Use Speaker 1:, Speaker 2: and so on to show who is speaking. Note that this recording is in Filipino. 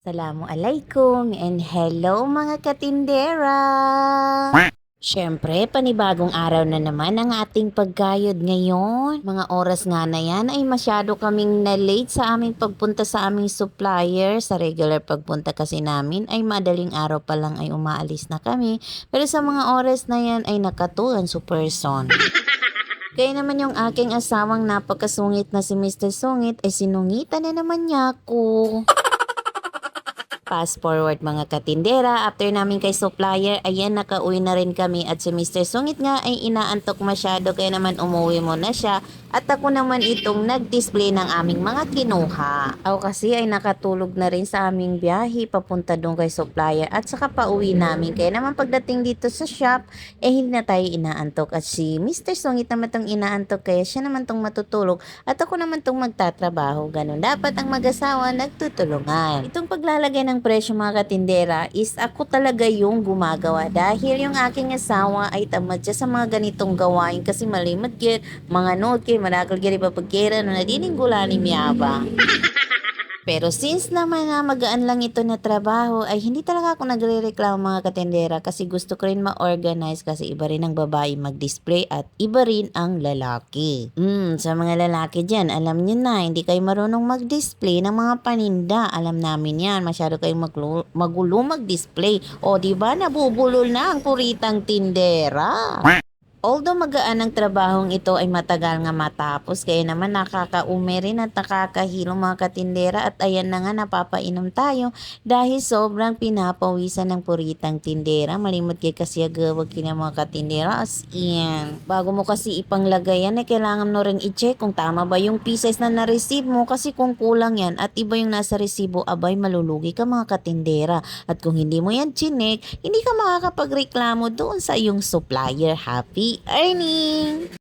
Speaker 1: Assalamualaikum and hello mga katindera! Siyempre, panibagong araw na naman ang ating pagkayod ngayon. Mga oras nga na yan ay masyado kaming na-late sa aming pagpunta sa aming supplier. Sa regular pagpunta kasi namin ay madaling araw pa lang ay umaalis na kami. Pero sa mga oras na yan ay nakatuan su person. Kaya naman yung aking asawang napakasungit na si Mr. Sungit ay sinungitan na naman niya ako. Fast forward mga katindera, after namin kay supplier, ayan nakauwi na rin kami at si Mr. Sungit nga ay inaantok masyado kaya naman umuwi mo na siya at ako naman itong nag-display ng aming mga kinuha. Ako kasi ay nakatulog na rin sa aming biyahe papunta doon kay supplier at saka pauwi namin kaya naman pagdating dito sa shop eh hindi na tayo inaantok at si Mr. Sungit naman tong inaantok kaya siya naman tong matutulog at ako naman tong magtatrabaho. Ganun dapat ang mag-asawa nagtutulungan. Itong paglalagay ng presyo mga katindera is ako talaga yung gumagawa dahil yung aking asawa ay tamad siya sa mga ganitong gawain kasi malimot gid mga note kay marakal gid papagkira no nadining gulani miyaba. Pero since naman na magaan lang ito na trabaho, ay hindi talaga ako nagre-reklamo mga katendera kasi gusto ko rin ma-organize kasi iba rin ang babae mag-display at iba rin ang lalaki. Hmm, sa mga lalaki dyan, alam nyo na, hindi kayo marunong mag-display ng mga paninda. Alam namin yan, masyado kayong maglu- magulo mag-display. O, di ba nabubulol na ang puritang tindera? Although magaan ang trabahong ito ay matagal nga matapos, kaya naman nakakaume rin at nakakahilo mga katindera at ayan na nga napapainom tayo dahil sobrang pinapawisan ng puritang tindera. Malimot kay kasi agawag kina mga katindera as in. Bago mo kasi ipanglagay yan, eh, kailangan mo rin i-check kung tama ba yung pieces na na-receive mo kasi kung kulang yan at iba yung nasa resibo, abay malulugi ka mga katindera. At kung hindi mo yan chinek, hindi ka makakapagreklamo doon sa iyong supplier. Earning!